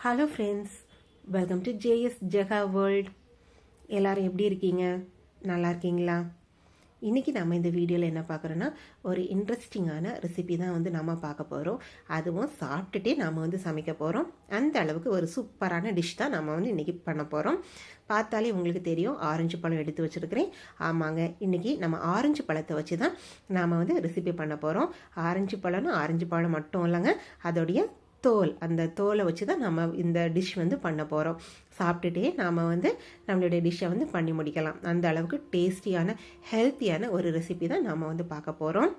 Hello friends welcome to JS Jega world எல்லோரும் எப்படி இருக்கீங்க? நல்லா இருக்கீங்களா? இன்றைக்கி நம்ம இந்த வீடியோவில் என்ன பார்க்குறோன்னா ஒரு இன்ட்ரெஸ்டிங்கான ரெசிபி தான் வந்து நம்ம பார்க்க போகிறோம் அதுவும் சாப்பிட்டுட்டே நாம் வந்து சமைக்க போகிறோம் அந்த அளவுக்கு ஒரு சூப்பரான டிஷ் தான் நம்ம வந்து இன்றைக்கி பண்ண போகிறோம் பார்த்தாலே உங்களுக்கு தெரியும் ஆரஞ்சு பழம் எடுத்து வச்சுருக்கிறேன். ஆமாங்க இன்றைக்கி நம்ம ஆரஞ்சு பழத்தை வச்சு தான் நாம் வந்து ரெசிபி பண்ண போகிறோம் ஆரஞ்சு பழம்னு ஆரஞ்சு பழம் மட்டும் இல்லைங்க அதோடைய தோல் அந்த தோலை வச்சு தான் நம்ம இந்த டிஷ் வந்து பண்ண போகிறோம் சாப்பிட்டுட்டே நாம் வந்து நம்மளுடைய டிஷ்ஷை வந்து பண்ணி முடிக்கலாம். அந்த அளவுக்கு டேஸ்டியான ஹெல்த்தியான ஒரு ரெசிபி தான் நாம் வந்து பார்க்க போகிறோம்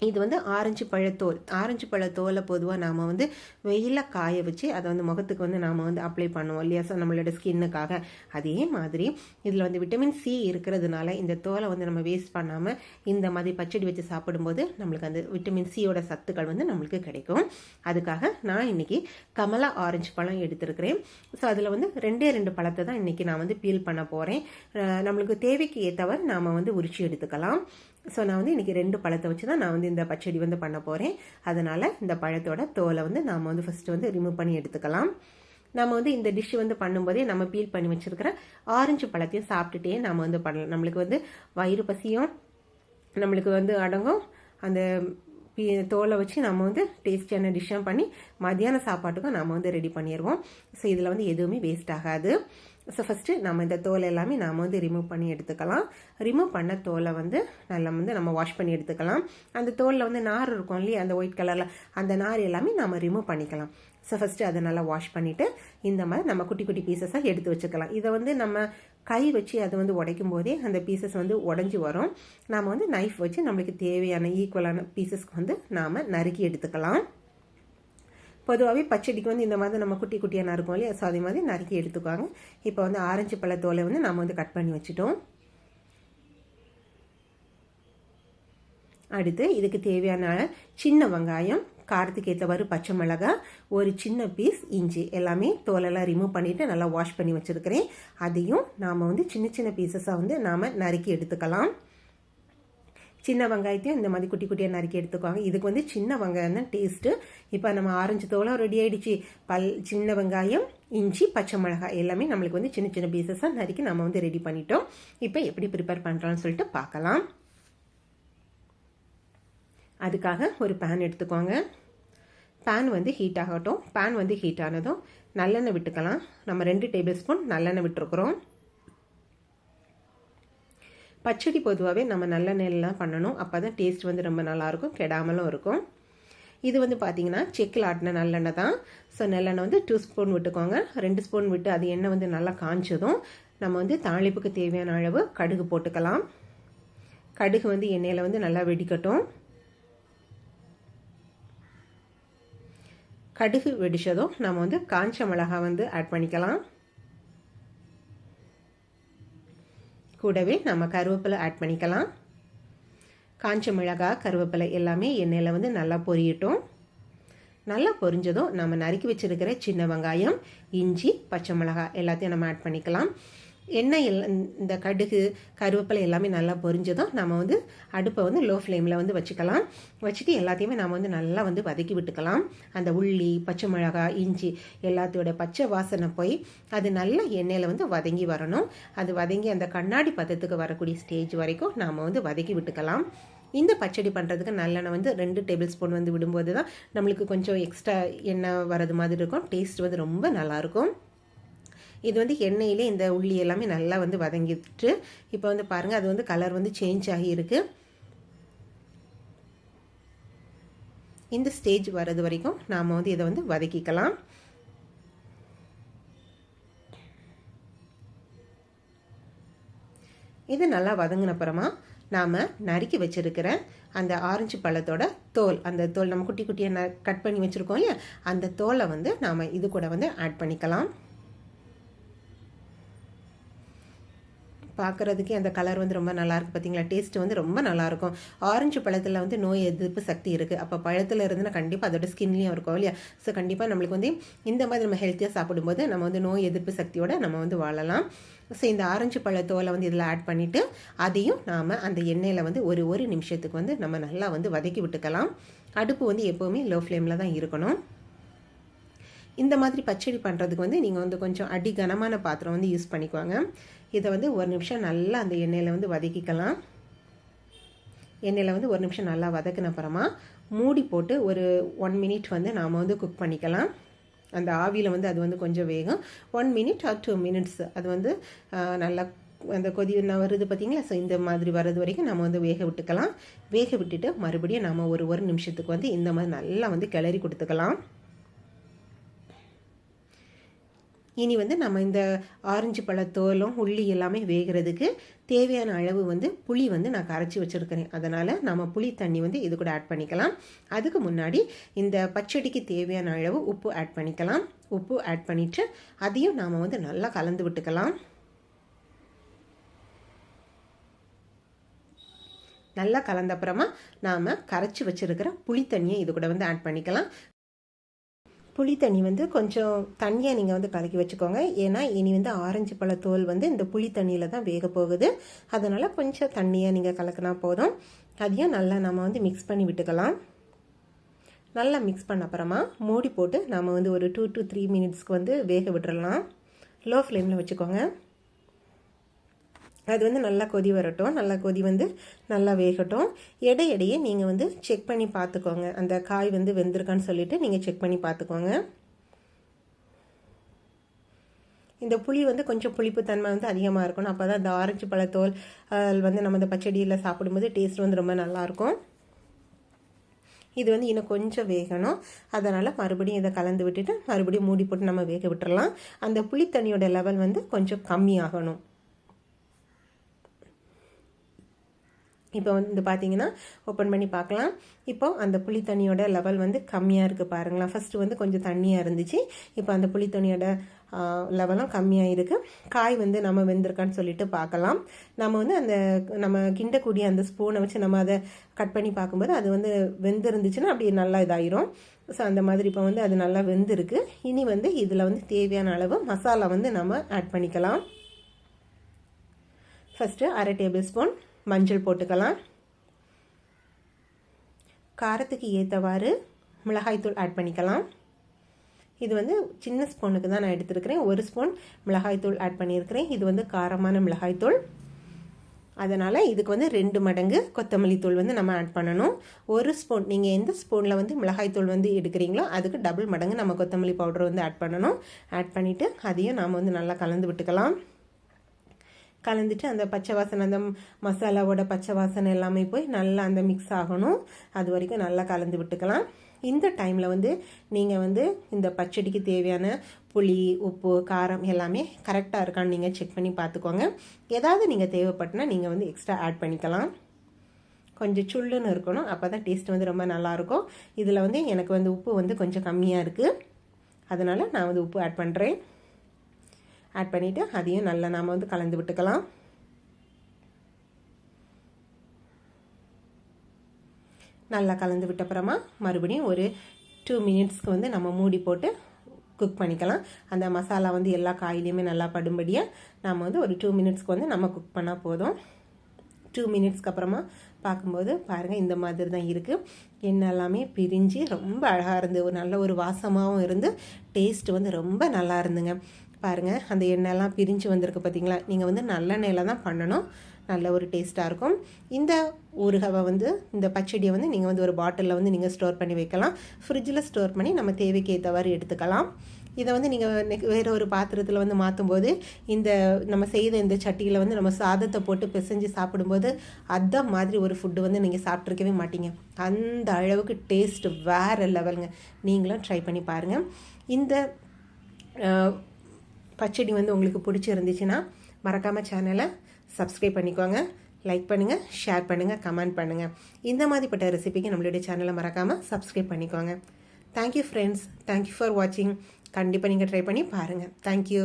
இது வந்து ஆரஞ்சு பழத்தோல். ஆரஞ்சு பழத்தோலை பொதுவாக நாம் வந்து வெயிலில் காய வச்சு அதை வந்து முகத்துக்கு வந்து நாம் வந்து அப்ளை பண்ணுவோம் இல்லையா? ஸோ நம்மளோட ஸ்கின்னுக்காக அதே மாதிரி இதில் வந்து விட்டமின் சி இருக்கிறதுனால இந்த தோலை வந்து நம்ம வேஸ்ட் பண்ணாமல் இந்த மாதிரி பச்சடி வச்சு சாப்பிடும்போது நம்மளுக்கு அந்த விட்டமின் சியோட சத்துக்கள் வந்து நம்மளுக்கு கிடைக்கும். அதுக்காக நான் இன்றைக்கி கமலா ஆரஞ்சு பழம் எடுத்திருக்கிறேன். ஸோ அதில் வந்து ரெண்டே ரெண்டு பழத்தை தான் இன்றைக்கி நான் வந்து பீல் பண்ண போகிறேன் நம்மளுக்கு தேவைக்கு ஏற்றவர் நாம் வந்து உரிச்சு எடுத்துக்கலாம். ஸோ நான் வந்து இன்றைக்கி ரெண்டு பழத்தை வச்சு தான் நான் வந்து இந்த பச்சடி வந்து பண்ண போகிறேன் அதனால் இந்த பழத்தோட தோலை வந்து நாம் வந்து ஃபஸ்ட்டு வந்து ரிமூவ் பண்ணி எடுத்துக்கலாம். நம்ம வந்து இந்த டிஷ் வந்து பண்ணும்போதே நம்ம பீல் பண்ணி வச்சுருக்கிற ஆரஞ்சு பழத்தையும் சாப்பிட்டுட்டே நம்ம வந்து பண்ணலாம். நம்மளுக்கு வந்து வயிறு பசியும் நம்மளுக்கு வந்து அடங்கும். அந்த தோலை வச்சு நம்ம வந்து டேஸ்டியான டிஷ்ஷாக பண்ணி மத்தியான சாப்பாட்டுக்கும் நம்ம வந்து ரெடி பண்ணிடுவோம். ஸோ இதில் வந்து எதுவுமே வேஸ்ட் ஆகாது. ஸோ ஃபஸ்ட்டு நம்ம இந்த தோலை எல்லாமே நாம் வந்து ரிமூவ் பண்ணி எடுத்துக்கலாம். ரிமூவ் பண்ண தோலை வந்து நல்லா வந்து நம்ம வாஷ் பண்ணி எடுத்துக்கலாம். அந்த தோலில் வந்து நார் இருக்கும் இல்லையா? அந்த ஒயிட் கலரில் அந்த நார் எல்லாமே நம்ம ரிமூவ் பண்ணிக்கலாம். ஸோ ஃபஸ்ட்டு அதை நல்லா வாஷ் பண்ணிவிட்டு இந்த மாதிரி நம்ம குட்டி குட்டி பீசஸாக எடுத்து வச்சுக்கலாம். இதை வந்து நம்ம கை வச்சு அதை வந்து உடைக்கும் போதே அந்த பீசஸ் வந்து உடஞ்சி வரும். நாம் வந்து நைஃப் வச்சு நம்மளுக்கு தேவையான ஈக்குவலான பீசஸ்க்கு வந்து நாம் நறுக்கி எடுத்துக்கலாம். பொதுவாகவே பச்சடிக்கு வந்து இந்த மாதிரி நம்ம குட்டி குட்டியாக நறுக்கும் இல்லையா? ஸோ அதே மாதிரி நறுக்கி எடுத்துக்குவாங்க. இப்போ வந்து ஆரஞ்சு பழத்தோலை வந்து நம்ம வந்து கட் பண்ணி வச்சுட்டோம். அடுத்து இதுக்கு தேவையான சின்ன வெங்காயம் காரத்துக்கு ஏற்றவாறு பச்சை மிளகாய் ஒரு சின்ன பீஸ் இஞ்சி எல்லாமே தோலெல்லாம் ரிமூவ் பண்ணிவிட்டு நல்லா வாஷ் பண்ணி வச்சுருக்கிறேன். அதையும் நாம் வந்து சின்ன சின்ன பீசஸாக வந்து நாம் நறுக்கி எடுத்துக்கலாம். சின்ன வெங்காயத்தையும் இந்த மாதிரி குட்டி குட்டியாக நறுக்கி எடுத்துக்குவாங்க. இதுக்கு வந்து சின்ன வெங்காயம் தான் டேஸ்ட்டு இப்போ நம்ம ஆரஞ்சு தோலம் ரெடி ஆகிடுச்சு பல் சின்ன வெங்காயம் இஞ்சி பச்சை மிளகாய் எல்லாமே நம்மளுக்கு வந்து சின்ன சின்ன பீசஸாக நறுக்கி நம்ம வந்து ரெடி பண்ணிட்டோம். இப்போ எப்படி ப்ரிப்பேர் பண்ணுறோன்னு சொல்லிட்டு பார்க்கலாம். அதுக்காக ஒரு பேன் எடுத்துக்கோங்க. பேன் வந்து ஹீட் ஆகட்டும். பேன் வந்து ஹீட் ஆனதும் நல்லெண்ணெய் விட்டுக்கலாம். நம்ம ரெண்டு டேபிள் ஸ்பூன் நல்லெண்ணெய் விட்டுருக்குறோம். பச்சடி பொதுவாகவே நம்ம நல்லெண்ணெய்லாம் பண்ணணும். அப்போ தான் டேஸ்ட் வந்து ரொம்ப நல்லாயிருக்கும் கெடாமலும் இருக்கும். இது வந்து பார்த்தீங்கன்னா செக்கில் ஆட்டின நல்லெண்ணெய் தான் ஸோ நல்லெண்ணெய் வந்து டூ ஸ்பூன் விட்டுக்கோங்க. ரெண்டு ஸ்பூன் விட்டு அது எண்ணெய் வந்து நல்லா காய்ச்சதும் நம்ம வந்து தாளிப்புக்கு தேவையான அளவு கடுகு போட்டுக்கலாம். கடுகு வந்து எண்ணெயில் வந்து நல்லா வெடிக்கட்டும். கடுகு வெடிச்சதும் நம்ம வந்து காஞ்ச மிளகா வந்து ஆட் பண்ணிக்கலாம். கூடவே நம்ம கருவேப்பிலை ஆட் பண்ணிக்கலாம். காஞ்ச மிளகாய் கருவேப்பிலை எல்லாமே எண்ணெயில் வந்து நல்லா பொரியட்டும். நல்லா பொரிஞ்சதும் நம்ம நறுக்கி வச்சுருக்கிற சின்ன வெங்காயம் இஞ்சி பச்சை மிளகாய் எல்லாத்தையும் நம்ம ஆட் பண்ணிக்கலாம். எண்ணெய் இந்த கடுகு கருவேப்பிலை எல்லாமே நல்லா பொரிஞ்சதும் நம்ம வந்து அடுப்பை வந்து லோ ஃப்ளேமில் வந்து வச்சுக்கலாம். வச்சுட்டு எல்லாத்தையுமே நம்ம வந்து நல்லா வந்து வதக்கி விட்டுக்கலாம். அந்த உள்ளி பச்சை மிளகாய் இஞ்சி எல்லாத்தையோட பச்சை வாசனை போய் அது நல்லா எண்ணெயில் வந்து வதங்கி வரணும். அது வதங்கி அந்த கண்ணாடி பதத்துக்கு வரக்கூடிய ஸ்டேஜ் வரைக்கும் நாம் வந்து வதக்கி விட்டுக்கலாம். இந்த பச்சடி பண்ணுறதுக்கு நல்லெண்ணெய் வந்து ரெண்டு டேபிள் ஸ்பூன் வந்து விடும்போது தான் நம்மளுக்கு கொஞ்சம் எக்ஸ்ட்ரா எண்ணெய் வரது மாதிரி இருக்கும். டேஸ்ட் வந்து ரொம்ப நல்லாயிருக்கும் இது வந்து எண்ணெயிலே இந்த உள்ளி எல்லாமே நல்லா வந்து வதங்கிட்டு இப்போ வந்து பாருங்கள் அது வந்து கலர் வந்து சேஞ்ச் ஆகியிருக்கு. இந்த ஸ்டேஜ் வர்றது வரைக்கும் நாம் வந்து இதை வந்து வதக்கிக்கலாம். இது நல்லா வதங்கின அப்புறமா நாம் நறுக்கி வச்சுருக்கிற அந்த ஆரஞ்சு பழத்தோட தோல் அந்த தோல் நம்ம குட்டி குட்டியாக கட் பண்ணி வச்சுருக்கோம் இல்லையா? அந்த தோலை வந்து நாம் இது கூட வந்து ஆட் பண்ணிக்கலாம். பார்க்குறதுக்கே அந்த கலர் வந்து ரொம்ப நல்லாயிருக்கு பார்த்தீங்களா டேஸ்ட் வந்து ரொம்ப நல்லாயிருக்கும் ஆரஞ்சு பழத்தில் வந்து நோய் எதிர்ப்பு சக்தி இருக்குது அப்போ பழத்தில் இருந்துன்னா கண்டிப்பாக அதோட ஸ்கின்லேயும் இருக்கும் இல்லையா? ஸோ கண்டிப்பாக நம்மளுக்கு வந்து இந்த மாதிரி நம்ம ஹெல்த்தியாக சாப்பிடும்போது நம்ம வந்து நோய் எதிர்ப்பு சக்தியோடு நம்ம வந்து வாழலாம். ஸோ இந்த ஆரஞ்சு பழத்தோலை வந்து இதில் ஆட் பண்ணிவிட்டு அதையும் நாம் அந்த எண்ணெயில் வந்து ஒரு ஒரு நிமிஷத்துக்கு வந்து நம்ம நல்லா வந்து வதக்கி விட்டுக்கலாம். அடுப்பு வந்து எப்போவுமே லோ ஃப்ளேமில் தான் இருக்கணும். இந்த மாதிரி பச்சடி பண்ணுறதுக்கு வந்து நீங்கள் வந்து கொஞ்சம் அடி கனமான பாத்திரம் வந்து யூஸ் பண்ணிக்குவாங்க இதை வந்து ஒரு நிமிஷம் நல்லா அந்த எண்ணெயில் வந்து வதக்கிக்கலாம். எண்ணெயில் வந்து ஒரு நிமிஷம் நல்லா வதக்கின அப்புறமா மூடி போட்டு ஒரு ஒன் மினிட் வந்து நாம் வந்து குக் பண்ணிக்கலாம். அந்த ஆவியில் வந்து அது வந்து கொஞ்சம் வேகும். One minute or two minutes அது வந்து நல்லா அந்த கொதி வருது பார்த்தீங்களா ஸோ இந்த மாதிரி வர்றது வரைக்கும் நம்ம வந்து வேக விட்டுக்கலாம். வேக விட்டுட்டு மறுபடியும் நம்ம ஒரு ஒரு நிமிஷத்துக்கு வந்து இந்த மாதிரி நல்லா வந்து கிளறி கொடுத்துக்கலாம். இனி வந்து நம்ம இந்த ஆரஞ்சு பழத்தோலும் உள்ளி எல்லாமே வேகிறதுக்கு தேவையான அளவு வந்து புளி வந்து நான் கரைச்சி வச்சுருக்கிறேன். அதனால் நம்ம புளி தண்ணி வந்து இது கூட ஆட் பண்ணிக்கலாம். அதுக்கு முன்னாடி இந்த பச்சடிக்கு தேவையான அளவு உப்பு ஆட் பண்ணிக்கலாம். உப்பு ஆட் பண்ணிவிட்டு அதையும் நாம் வந்து நல்லா கலந்து விட்டுக்கலாம். நல்லா கலந்த அப்புறமா நாம் கரைச்சி வச்சுருக்கிற புளித்தண்ணியை இது கூட வந்து ஆட் பண்ணிக்கலாம். புளி தண்ணி வந்து கொஞ்சம் தண்ணியாக நீங்கள் வந்து கலக்கி வச்சுக்கோங்க. ஏன்னா இனி வந்து ஆரஞ்சு பழ தோல் வந்து இந்த புளி தண்ணியில் தான் வேக போகுது. அதனால் கொஞ்சம் தண்ணியாக நீங்கள் கலக்கினா போதும். அதையும் நல்லா நம்ம வந்து மிக்ஸ் பண்ணி விட்டுக்கலாம். நல்லா மிக்ஸ் பண்ண அப்புறமா மூடி போட்டு நம்ம வந்து ஒரு டூ டு த்ரீ மினிட்ஸ்க்கு வந்து வேக விட்டுறலாம். லோ ஃப்ளேமில் வச்சுக்கோங்க. அது வந்து நல்லா கொதி வரட்டும். நல்லா கொதி வந்து நல்லா வேகட்டும். இடையிடையே நீங்கள் வந்து செக் பண்ணி பார்த்துக்கோங்க. அந்த காய் வந்து வெந்திருக்கான்னு சொல்லிவிட்டு நீங்கள் செக் பண்ணி பார்த்துக்கோங்க. இந்த புளி வந்து கொஞ்சம் புளிப்பு தன்மை வந்து அதிகமாக இருக்கணும். அப்போ தான் இந்த ஆரஞ்சு பழத்தோல் வந்து நம்ம இந்த பச்சடியில் சாப்பிடும்போது டேஸ்ட் வந்து ரொம்ப நல்லாயிருக்கும் இது வந்து இன்னும் கொஞ்சம் வேகணும். அதனால் மறுபடியும் இதை கலந்து விட்டுட்டு மறுபடியும் மூடி போட்டு நம்ம வேக விட்டுறலாம். அந்த புளித்தண்ணியோட லெவல் வந்து கொஞ்சம் கம்மியாகணும். இப்போ வந்து பார்த்தீங்கன்னா ஓப்பன் பண்ணி பார்க்கலாம் இப்போ அந்த புளி தண்ணியோட லெவல் வந்து கம்மியாக இருக்குது பாருங்களேன். ஃபஸ்ட்டு வந்து கொஞ்சம் தண்ணியாக இருந்துச்சு. இப்போ அந்த புளி தண்ணியோட லெவலும் கம்மியாக இருக்குது காய் வந்து நம்ம வெந்திருக்கான்னு சொல்லிட்டு பார்க்கலாம் நம்ம வந்து அந்த நம்ம கிண்டக்கூடிய அந்த ஸ்பூனை வச்சு நம்ம அதை கட் பண்ணி பார்க்கும்போது அது வந்து வெந்திருந்துச்சுன்னா அப்படி நல்லா இதாயிரும். ஸோ அந்த மாதிரி இப்போ வந்து அது நல்லா வெந்திருக்கு. இனி வந்து இதில் வந்து தேவையான அளவு மசாலா வந்து நம்ம ஆட் பண்ணிக்கலாம். ஃபஸ்ட்டு அரை டேபிள் ஸ்பூன் மஞ்சள் போட்டுக்கலாம். காரத்துக்கு ஏற்றவாறு மிளகாய்த்தூள் ஆட் பண்ணிக்கலாம். இது வந்து சின்ன ஸ்பூனுக்கு தான் நான் எடுத்துருக்கிறேன். ஒரு ஸ்பூன் மிளகாய்த்தூள் ஆட் பண்ணியிருக்கிறேன். இது வந்து காரமான மிளகாய்த்தூள் அதனால் இதுக்கு வந்து ரெண்டு மடங்கு கொத்தமல்லி தூள் வந்து நம்ம ஆட் பண்ணணும். ஒரு ஸ்பூன் நீங்கள் எந்த ஸ்பூனில் வந்து மிளகாய்த்தூள் வந்து எடுக்கிறீங்களோ அதுக்கு டபுள் மடங்கு நம்ம கொத்தமல்லி பவுடர் வந்து ஆட் பண்ணணும். ஆட் பண்ணிவிட்டு அதையும் நாம் வந்து நல்லா கலந்து விட்டுக்கலாம். கலந்துட்டு அந்த பச்சை வாசனை அந்த மசாலாவோட பச்சை வாசனை எல்லாமே போய் நல்லா அந்த மிக்ஸ் ஆகணும். அது வரைக்கும் நல்லா கலந்து விட்டுக்கலாம். இந்த டைமில் வந்து நீங்கள் வந்து இந்த பச்சடிக்கு தேவையான புளி உப்பு காரம் எல்லாமே கரெக்டாக இருக்கான்னு நீங்கள் செக் பண்ணி பார்த்துக்கோங்க. ஏதாவது நீங்கள் தேவைப்பட்டுனா நீங்கள் வந்து எக்ஸ்ட்ரா ஆட் பண்ணிக்கலாம். கொஞ்சம் சுள்ளுன்னு இருக்கணும். அப்போ தான் டேஸ்ட் வந்து ரொம்ப நல்லாயிருக்கும் இதில் வந்து எனக்கு வந்து உப்பு வந்து கொஞ்சம் கம்மியாக இருக்குது அதனால் நான் வந்து உப்பு ஆட் பண்ணுறேன் ஆட் பண்ணிவிட்டு அதையும் நல்லா நாம் வந்து கலந்து விட்டுக்கலாம். நல்லா கலந்து விட்டப்புறமா மறுபடியும் ஒரு டூ மினிட்ஸ்க்கு வந்து நம்ம மூடி போட்டு குக் பண்ணிக்கலாம். அந்த மசாலா வந்து எல்லா காயிலையுமே நல்லா படும்படியாக நம்ம வந்து ஒரு டூ மினிட்ஸ்க்கு வந்து நம்ம குக் பண்ணால் போதும். டூ மினிட்ஸ்க்கு அப்புறமா பார்க்கும்போது பாருங்கள் இந்த மாதிரி தான் இருக்குது எண்ணெய் எல்லாமே பிரிஞ்சு ரொம்ப அழகாக இருந்து ஒரு நல்ல ஒரு வாசமாகவும் இருந்து டேஸ்ட் வந்து ரொம்ப நல்லா இருந்துங்க. பாருங்கள் அந்த எண்ணெய்லாம் பிரிஞ்சு வந்திருக்கு பார்த்தீங்களா நீங்கள் வந்து நல்லெண்ணெயில் தான் பண்ணணும். நல்ல ஒரு டேஸ்ட்டாக இருக்கும். இந்த ஊறுகாவை வந்து இந்த பச்சடியை வந்து நீங்கள் வந்து ஒரு பாட்டிலில் வந்து நீங்கள் ஸ்டோர் பண்ணி வைக்கலாம். ஃப்ரிட்ஜில் ஸ்டோர் பண்ணி நம்ம தேவைக்கு ஏற்றவாறு எடுத்துக்கலாம். இதை வந்து நீங்கள் வேறு ஒரு பாத்திரத்தில் வந்து மாற்றும்போது இந்த நம்ம செய்த இந்த சட்டியில் வந்து நம்ம சாதத்தை போட்டு பிசைஞ்சு சாப்பிடும்போது அந்த மாதிரி ஒரு ஃபுட்டு வந்து நீங்கள் சாப்பிட்ருக்கவே மாட்டீங்க. அந்த அளவுக்கு டேஸ்ட் வேறு லெவலுங்க நீங்களும் ட்ரை பண்ணி பாருங்கள் இந்த பச்சடி வந்து உங்களுக்கு பிடிச்சிருந்துச்சுன்னா மறக்காமல் சேனலை சப்ஸ்கிரைப் பண்ணிக்கோங்க. லைக் பண்ணுங்கள் ஷேர் பண்ணுங்கள் கமெண்ட் பண்ணுங்கள் இந்த மாதிரிப்பட்ட ரெசிபிக்கு நம்மளுடைய சேனலை மறக்காமல் சப்ஸ்கிரைப் பண்ணிக்கோங்க. தேங்க்யூ ஃப்ரெண்ட்ஸ் தேங்க்யூ ஃபார் வாட்சிங் கண்டிப்பாக நீங்கள் ட்ரை பண்ணி பாருங்கள் தேங்க்யூ